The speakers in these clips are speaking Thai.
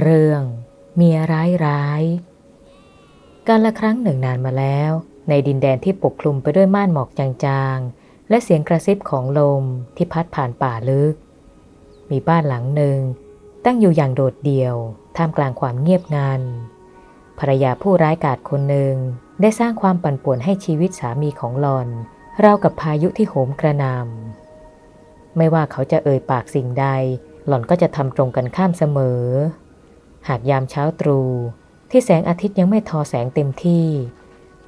เรื่องเมียร้ายร้ายการละครั้งหนึ่งนานมาแล้ว ในดินแดนที่ปกคลุมไปด้วยม่านหมอกจางๆ และเสียงกระซิบของลมที่พัดผ่านป่าลึก มีบ้านหลังหนึ่ง ตั้งอยู่อย่างโดดเดี่ยว ท่ามกลางความเงียบงันภรรยาผู้ร้ายกาจคนหนึ่ง ได้สร้างความปั่นป่วนให้ชีวิตสามีของหลอนราวกับพายุที่โหมกระหนำไม่ว่าเขาจะเอ่ยปากสิ่งใด หล่อนก็จะทำตรงกันข้ามเสมอ หากยามเช้าตรู่ที่แสงอาทิตย์ยังไม่ทอแสงเต็มที่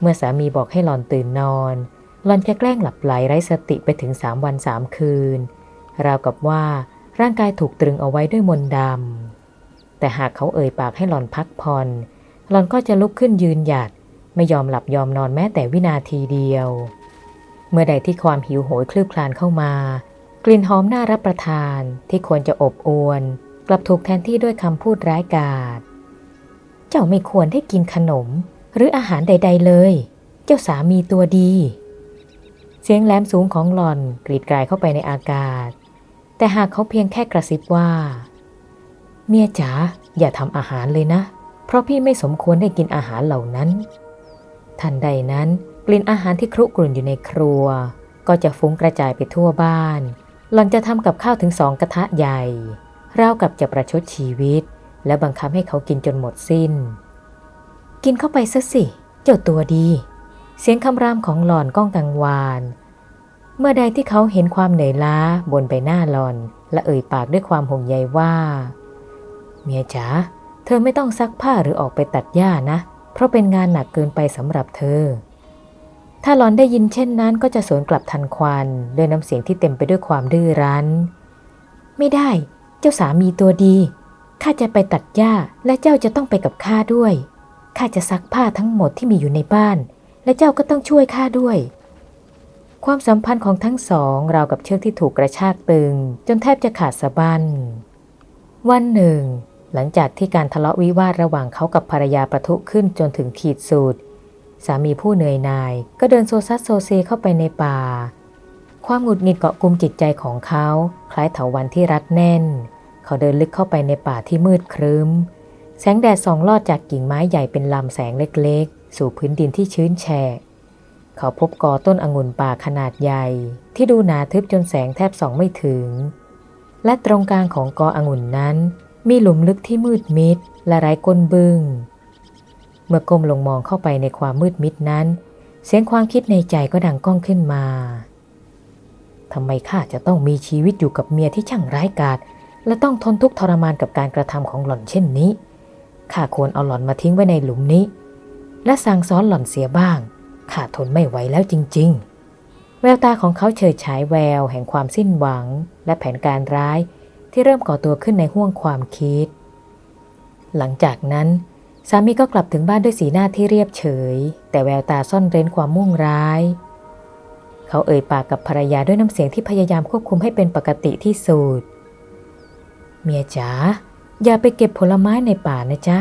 เมื่อสามีบอกให้หลอนตื่นนอนหลอนจะแกล้งหลับไหลไร้สติไปถึงสามวันสามคืน ราวกับว่าร่างกายถูกตรึงเอาไว้ด้วยมนต์ดำ แต่หากเขาเอ่ยปากให้หลอนพักผ่อนหลอนก็จะลุกขึ้นยืนหยัด ไม่ยอมหลับยอมนอนแม้แต่วินาทีเดียว เมื่อใดที่ความหิวโหยคลืบคลานเข้ามา กลิ่นหอมน่ารับประทานที่ควรจะอบอวล กลับถูกแทนที่ด้วยคำพูดร้ายกาจ เจ้าไม่ควรได้กินขนมหรืออาหารใด ๆ เลย เจ้าสามีตัวดี เสียงแหลมสูงของหลอนกรีดกรายเข้าไปในอากาศ แต่หากเขาเพียงแค่กระซิบว่า เมียจ๋าอย่าทำอาหารเลยนะ เพราะพี่ไม่สมควรได้กินอาหารเหล่านั้น ทันใดนั้นกลิ่นอาหารที่ครุกรุ่นอยู่ในครัว ก็จะฟุ้งกระจายไปทั่วบ้าน หล่อนจะทำกับข้าวถึงสองกระทะใหญ่ ราวกับจะประชดชีวิต และบังคับให้เขากินจนหมดสิ้น กินเข้าไปซะสิ เจ้าตัวดี เสียงคำรามของหล่อนก้องกังวาน เมื่อใดที่เขาเห็นความเหนื่อยล้าบนใบหน้าหลอน และเอ่ยปากด้วยความห่วงใยว่า เมียจ๋าเธอไม่ต้องซักผ้าหรือออกไปตัดหญ้านะ เพราะเป็นงานหนักเกินไปสำหรับเธอ ถ้าหลอนได้ยินเช่นนั้นก็จะสวนกลับทันควันด้วยน้ำเสียงที่เต็มไปด้วยความดื้อรั้น ไม่ได้ จ้าสามีตัวดีข้าจะไปตัดหญ้าและเจ้าจะต้องไปกับข้าด้วยข้าจะซักผ้าทั้งหมดที่มีอยู่ในบ้าน และเจ้าก็ต้องช่วยข้าด้วย ความสัมพันธ์ของทั้งสองราวกับเชือกที่ถูกกระชากตึง จนแทบจะขาดสะบั้นวันหนึ่ง หลังจากที่การทะเลาะวิวาทระหว่างเขากับภรรยาประทุขึ้นจนถึงขีดสุดสามีผู้เหนื่อยนาย ก็เดินโซซัสโซเซเข้าไปในป่า ความหงุดหงิดเกาะกลุ่มจิตใจของเขา คล้ายเถาวันที่รัดแน่น เขาเดินลึกเข้าไปในป่าที่มืดครึ้ม แสงแดดส่องลอดจากกิ่งไม้ใหญ่เป็นลำแสงเล็กๆ สู่พื้นดินที่ชื้นแฉะเขาพบกอต้นองุ่นป่าขนาดใหญ่ ที่ดูหนาทึบจนแสงแทบส่องไม่ถึง และตรงกลางของกอองุ่นนั้น มีหลุมลึกที่มืดมิด และไร้ก้นบึง้ง เมื่อก้มลงมองเข้าไปในความมืดมิดนั้น เสียงความคิดในใจก็ดังก้องขึ้นมาทำไมข้าจะต้องมีชีวิตอยู่กับเมียที่ช่างร้ายกาจ และต้องทนทุกข์ทรมานกับการกระทำของหล่อนเช่นนี้ ข้าควรเอาหล่อนมาทิ้งไว้ในหลุมนี้ และสั่งสอนหล่อนเสียบ้าง ข้าทนไม่ไหวแล้วจริง ๆ แววตาของเขาเฉยฉายแววแห่งความสิ้นหวัง และแผนการร้ายที่เริ่มก่อตัวขึ้นในห้วงความคิด หลังจากนั้นสามีก็กลับถึงบ้านด้วยสีหน้าที่เรียบเฉย แต่แววตาซ่อนเร้นความมุ่งร้าย เขาเอ่ยปากกับภรรยาด้วยน้ำเสียงที่พยายามควบคุมให้เป็นปกติที่สุด เมียจ๋าอย่าไปเก็บผลไม้ในป่านะจ๊ะ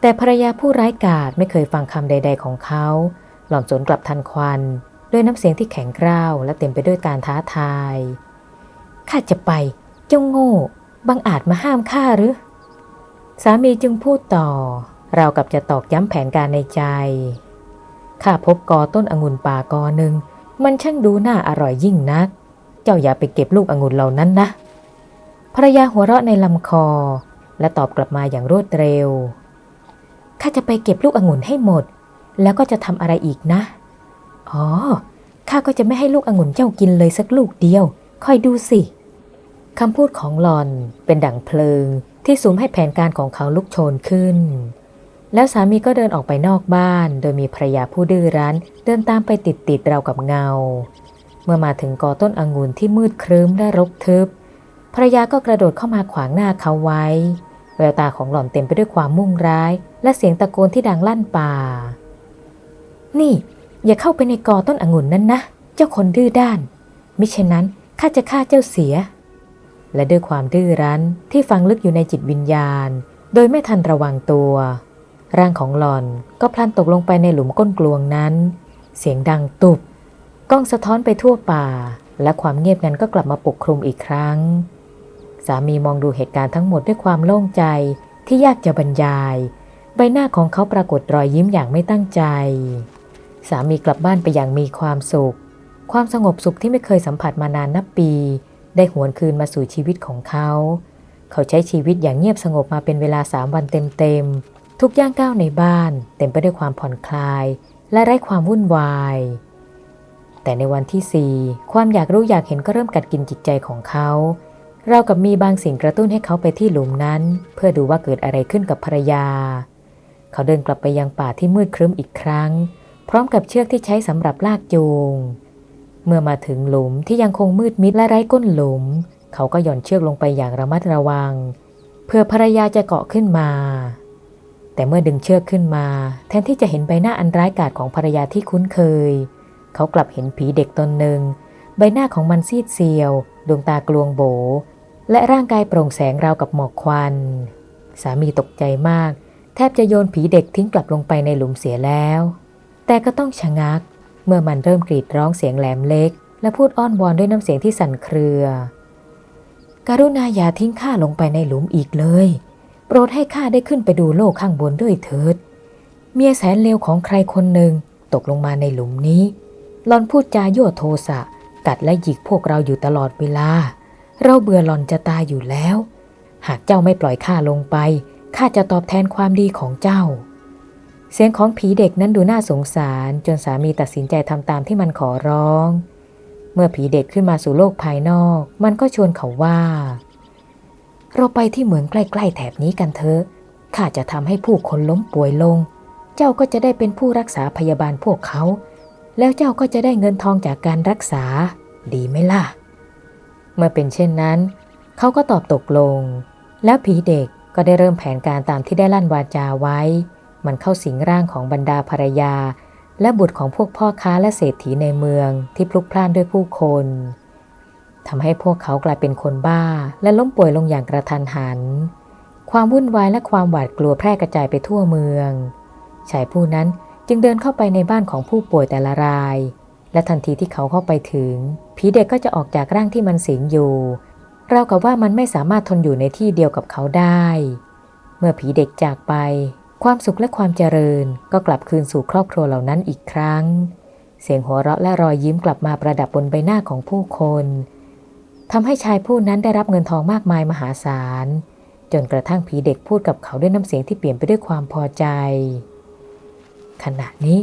แต่ภรรยาผู้ร้ายกาจไม่เคยฟังคำใด ๆของเขา หล่อนสวนกลับทันควัน ด้วยน้ำเสียงที่แข็งกร้าวและเต็มไปด้วยการท้าทาย ข้าจะไป เจ้าโง่ บังอาจมาห้ามข้าหรือ สามีจึงพูดต่อ เรากับจะตอกย้ำแผนการในใจ ข้าพบกอต้นองุ่นป่ากอหนึ่ง มันช่างดูน่าอร่อยยิ่งนัก เจ้าอย่าไปเก็บลูกองุ่นเหล่านั้นนะ ภรรยาหัวเราะในลำคอ และตอบกลับมาอย่างรวดเร็ว ข้าจะไปเก็บลูกองุ่นให้หมด แล้วก็จะทำอะไรอีกนะ อ๋อ ข้าก็จะไม่ให้ลูกองุ่นเจ้ากินเลยสักลูกเดียว คอยดูสิ คำพูดของหลอนเป็นดั่งเพลิงที่สุมให้แผนการของเขาลุกโชนขึ้น แล้วสามีก็เดินออกไปนอกบ้าน โดยมีภรรยาผู้ดื้อรั้น เดินตามไปติดติดราวกับเงา เมื่อมาถึงกอต้นองุ่นที่มืดครึ้มและรกทึบ ภรรยาก็กระโดดเข้ามาขวางหน้าเขาไว้ แววตาของหล่อนเต็มไปด้วยความมุ่งร้าย และเสียงตะโกนที่ดังลั่นป่า นี่ อย่าเข้าไปในกอต้นองุ่นนั้นนะ เจ้าคนดื้อด้าน มิฉะนั้นข้าจะฆ่าเจ้าเสีย และด้วยความดื้อรั้นที่ฝังลึกอยู่ในจิตวิญญาณ โดยไม่ทันระวังตัว ร่างของหล่อนก็พลันตกลงไปในหลุมก้นกลวงนั้น เสียงดังตุบกล้องสะท้อนไปทั่วป่า และความเงียบนั้นก็กลับมาปกคลุมอีกครั้ง สามีมองดูเหตุการณ์ทั้งหมดด้วยความโล่งใจที่ยากจะบรรยาย ใบหน้าของเขาปรากฏรอยยิ้มอย่างไม่ตั้งใจ สามีกลับบ้านไปอย่างมีความสุข ความสงบสุขที่ไม่เคยสัมผัสมานานนับปี ได้หวนคืนมาสู่ชีวิตของเขา เขาใช้ชีวิตอย่างเงียบสงบมาเป็นเวลาสามวันเต็มๆทุกย่างก้าวในบ้าน เต็มไปด้วยความผ่อนคลาย และไร้ความวุ่นวาย แต่ในวันที่สี่ความอยากรู้อยากเห็นก็เริ่มกัดกินจิตใจของเขาเเรากับมีบางสิ่งกระตุ้นให้เขาไปที่หลุมนั้น เพื่อดูว่าเกิดอะไรขึ้นกับภรรยา เขาเดินกลับไปยังป่าที่มืดครึ้มอีกครั้ง พร้อมกับเชือกที่ใช้สำหรับลากจูง เมื่อมาถึงหลุมที่ยังคงมืดมิดและไร้ก้นหลุม เขาก็หย่อนเชือกลงไปอย่างระมัดระวัง เพื่อภรรยาจะเกาะขึ้นมา แต่เมื่อดึงเชือกขึ้นมา แทนที่จะเห็นใบหน้าอันร้ายกาจของภรรยาที่คุ้นเคย เขากลับเห็นผีเด็กตนหนึ่งใบหน้าของมันซีดเซียว ดวงตากลวงโบ และร่างกายโปร่งแสงราวกับหมอกควัน สามีตกใจมาก แทบจะโยนผีเด็กทิ้งกลับลงไปในหลุมเสียแล้ว แต่ก็ต้องชะงัก เมื่อมันเริ่มกรีดร้องเสียงแหลมเล็ก และพูดอ้อนวอนด้วยน้ำเสียงที่สั่นเครือ การุณาอย่าทิ้งข้าลงไปในหลุมอีกเลย โปรดให้ข้าได้ขึ้นไปดูโลกข้างบนด้วยเถิด เมียแสนเลวของใครคนหนึ่งตกลงมาในหลุมนี้หลอนพูดจายั่วโทสะกัดและหยิกพวกเราอยู่ตลอดเวลา เราเบื่อหลอนจะตายอยู่แล้ว หากเจ้าไม่ปล่อยข้าลงไป ข้าจะตอบแทนความดีของเจ้า เสียงของผีเด็กนั้นดูน่าสงสารจนสามีตัดสินใจทำตามที่มันขอร้อง เมื่อผีเด็กขึ้นมาสู่โลกภายนอก มันก็ชวนเขาว่า เราไปที่เหมืองใกล้ ๆ แถบนี้กันเถอะ ข้าจะทำให้ผู้คนล้มป่วยลง เจ้าก็จะได้เป็นผู้รักษาพยาบาลพวกเขา แล้วเจ้าก็จะได้เงินทองจากการรักษา ดีไหมล่ะ เมื่อเป็นเช่นนั้น เขาก็ตอบตกลง แล้วผีเด็กก็ได้เริ่มแผนการตามที่ได้ลั่นวาจาไว้ มันเข้าสิงร่างของบรรดาภรรยา และบุตรของพวกพ่อค้าและเศรษฐีในเมืองที่พลุกพล่านด้วยผู้คนทำให้พวกเขากลายเป็นคนบ้า และล้มป่วยลงอย่างกระทันหัน ความวุ่นวายและความหวาดกลัวแพร่กระจายไปทั่วเมืองชายผู้นั้นจึงเดินเข้าไปในบ้านของผู้ป่วยแต่ละราย และทันทีที่เขาเข้าไปถึง ผีเด็กก็จะออกจากร่างที่มันสิงอยู่เรากับว่ามันไม่สามารถทนอยู่ในที่เดียวกับเขาได้ เมื่อผีเด็กจากไป ความสุขและความเจริญก็กลับคืนสู่ครอบครัวเหล่านั้นอีกครั้ง เสียงหัวเราะและรอยยิ้มกลับมาประดับบนใบหน้าของผู้คนทำให้ชายผู้นั้นได้รับเงินทองมากมายมหาศาล จนกระทั่งผีเด็กพูดกับเขาด้วยน้ำเสียงที่เปลี่ยนไปด้วยความพอใจ ขณะนี้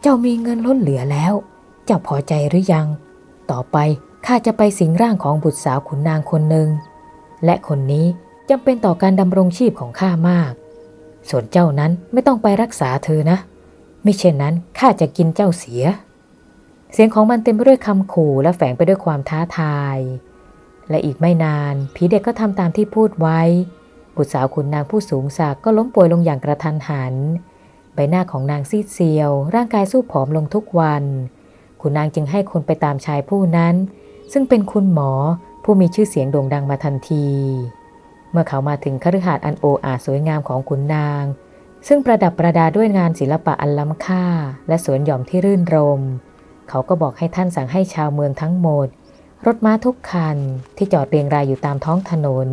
เจ้ามีเงินล้นเหลือแล้ว จ้าพอใจหรือยัง ต่อไปข้าจะไปสิงร่างของบุตรสาวขุนนางคนหนึ่ง และคนนี้จำเป็นต่อการดำรงชีพของข้ามาก ส่วนเจ้านั้นไม่ต้องไปรักษาเธอนะ ไม่เช่นนั้นข้าจะกินเจ้าเสีย เสียงของมันเต็มไปด้วยคำขู่และแฝงไปด้วยความท้าทาย และอีกไม่นานผีเด็กก็ทำตามที่พูดไว้ บุตรสาวขุนนางผู้สูงศักดิ์ก็ล้มป่วยลงอย่างกระทันหัน ใบหน้าของนางซีดเซียว ร่างกายสู้ผอมลงทุกวัน ขุนนางจึงให้คนไปตามชายผู้นั้น ซึ่งเป็นคุณหมอผู้มีชื่อเสียงโด่งดังมาทันที เมื่อเขามาถึงคฤหาสน์อันโออาสวยงามของขุนนาง ซึ่งประดับประดาด้วยงานศิลปะอันล้ำค่า และสวนหย่อมที่รื่นรม เขาก็บอกให้ท่านสั่งให้ชาวเมืองทั้งหมด รถม้าทุกคันที่จอดเรียงรายอยู่ตามท้องถนน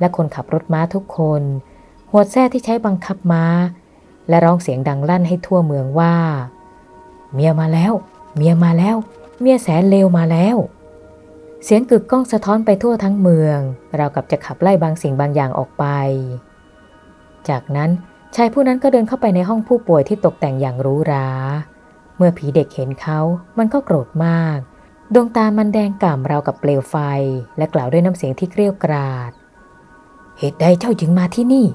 และคนขับรถม้าทุกคนหัวแท้ที่ใช้บังคับม้า และร้องเสียงดังลั่นให้ทั่วเมืองว่า เมียมาแล้ว เมียมาแล้ว เมียแสนเลวมาแล้ว เสียงกึกก้องสะท้อนไปทั่วทั้งเมือง เรากับจะขับไล่บางสิ่งบางอย่างออกไป จากนั้นชายผู้นั้นก็เดินเข้าไปในห้องผู้ป่วยที่ตกแต่งอย่างหรูหรา เมื่อผีเด็กเห็นเขา มันก็โกรธมาก ดวงตามันแดงก่ำราวกับเปลวไฟ และกล่าวด้วยน้ำเสียงที่เกรี้ยวกราด เหตุใดเจ้าจึงมาที่นี่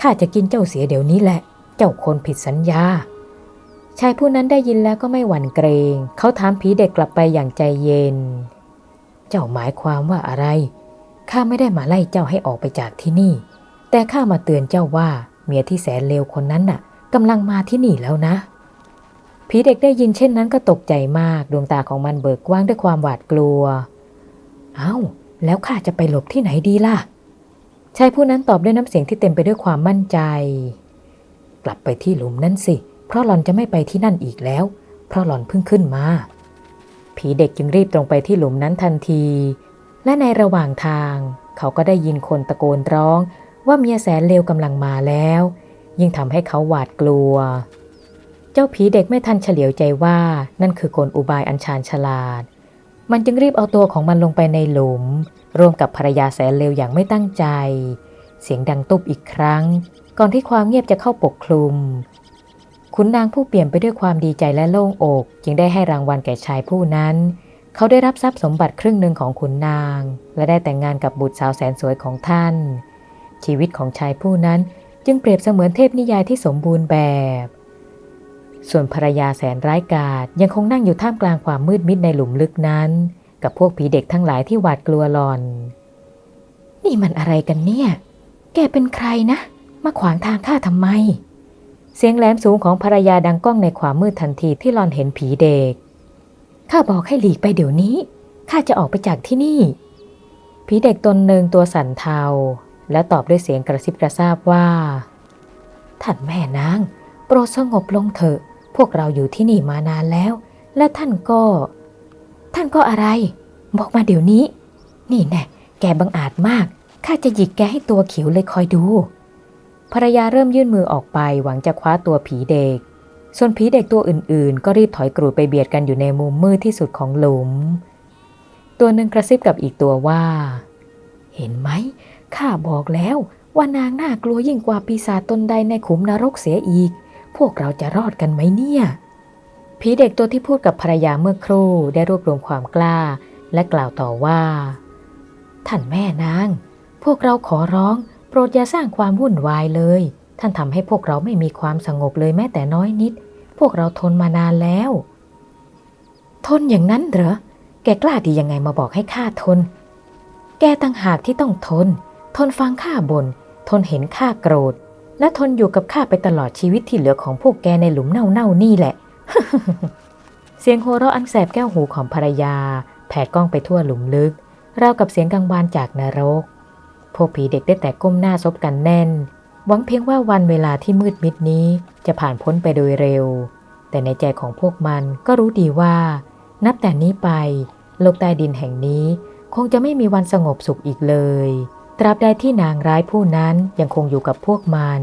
ข้าจะกินเจ้าเสียเดี๋ยวนี้แหละ เจ้าคนผิดสัญญา ชายผู้นั้นได้ยินแล้วก็ไม่หวั่นเกรง เขาถามผีเด็กกลับไปอย่างใจเย็น เจ้าหมายความว่าอะไร ข้าไม่ได้มาไล่เจ้าให้ออกไปจากที่นี่ แต่ข้ามาเตือนเจ้าว่าเมียที่แสนเลวคนนั้นน่ะกำลังมาที่นี่แล้วนะ ผีเด็กได้ยินเช่นนั้นก็ตกใจมาก ดวงตาของมันเบิกกว้างด้วยความหวาดกลัว เอา้า แล้วข้าจะไปหลบที่ไหนดีล่ะ ชายผู้นั้นตอบด้วยน้ำเสียงที่เต็มไปด้วยความมั่นใจ กลับไปที่หลุมนั่นสิเพราะหลอนจะไม่ไปที่นั่นอีกแล้ว เพราะหลอนเพิ่งขึ้นมา ผีเด็กจึงรีบตรงไปที่หลุมนั้นทันที และในระหว่างทาง เขาก็ได้ยินคนตะโกนร้องว่าเมียแสนเลวกำลังมาแล้ว ยิ่งทำให้เขาหวาดกลัว เจ้าผีเด็กไม่ทันเฉลียวใจว่านั่นคือกลอุบายอันชาญฉลาด มันจึงรีบเอาตัวของมันลงไปในหลุม ร่วมกับภรรยาแสนเลวอย่างไม่ตั้งใจ เสียงดังตุบอีกครั้ง ก่อนที่ความเงียบจะเข้าปกคลุม ขุนนางผู้เปลี่ยนไปด้วยความดีใจและโล่งอก จึงได้ให้รางวัลแก่ชายผู้นั้น เขาได้รับทรัพย์สมบัติครึ่งหนึ่งของขุนนาง และได้แต่งงานกับบุตรสาวแสนสวยของท่าน ชีวิตของชายผู้นั้นจึงเปรียบเสมือนเทพนิยายที่สมบูรณ์แบบ ส่วนภรรยาแสนร้ายกาจยังคงนั่งอยู่ท่ามกลางความมืดมิดในหลุมลึกนั้น กับพวกผีเด็กทั้งหลายที่หวาดกลัวหลอน นี่มันอะไรกันเนี่ย แกเป็นใครนะ มาขวางทางข้าทำไม เสียงแหลมสูงของภรรยาดังก้องในความมืดทันทีที่หลอนเห็นผีเด็ก ข้าบอกให้หลีกไปเดี๋ยวนี้ ข้าจะออกไปจากที่นี่ ผีเด็กตนหนึ่งตัวสั่นเทา แล้วตอบด้วยเสียงกระซิบกระซาบว่า ท่านแม่นาง โปรดสงบลงเถอะ พวกเราอยู่ที่นี่มานานแล้ว และท่านก็ ท่านก็อะไร บอกมาเดี๋ยวนี้ นี่แน่แกบังอาจมาก ข้าจะหยิกแกให้ตัวเขียวเลยคอยดู ภรรยาเริ่มยื่นมือออกไปหวังจะคว้าตัวผีเด็ก ส่วนผีเด็กตัวอื่นๆ ก็รีบถอยกรูดไปเบียดกันอยู่ในมุมมืดที่สุดของหลุม ตัวหนึ่งกระซิบกับอีกตัวว่า เห็นไหมข้าบอกแล้วว่านางน่ากลัวยิ่งกว่าปีศาจตนใดในขุมนรกเสียอีก พวกเราจะรอดกันไหมเนี่ยผีเด็กตัวที่พูดกับภรรยาเมื่อครู่ได้รวบรวมความกล้า และกล่าวต่อว่า ท่านแม่นาง พวกเราขอร้อง โปรดอย่าสร้างความวุ่นวายเลย ท่านทำให้พวกเราไม่มีความสงบเลยแม้แต่น้อยนิด พวกเราทนมานานแล้ว ทนอย่างนั้นเหรอ แกกล้าดียังไงมาบอกให้ข้าทน แกต่างหากที่ต้องทน ทนฟังข้าบน่น ทนเห็นข้าโกรธ และทนอยู่กับข้าไปตลอดชีวิตที่เหลือของพวกแกในหลุมเน่าๆนี่แหละ เสียงโหัวเราะอันแสบแก้วหูของภรรยา แผ่กล้องไปทั่วหลุมลึก ราวกับเสียงกังวานจากนรก พวกผีเด็กได้แต่ก้มหน้าซบกันแน่น หวังเพียงว่าวันเวลาที่มืดมิดนี้จะผ่านพ้นไปโดยเร็ว แต่ในใจของพวกมันก็รู้ดีว่า นับแต่นี้ไป โลกใต้ดินแห่งนี้ คงจะไม่มีวันสงบสุขอีกเลย ตราบใดที่นางร้ายผู้นั้นยังคงอยู่กับพวกมัน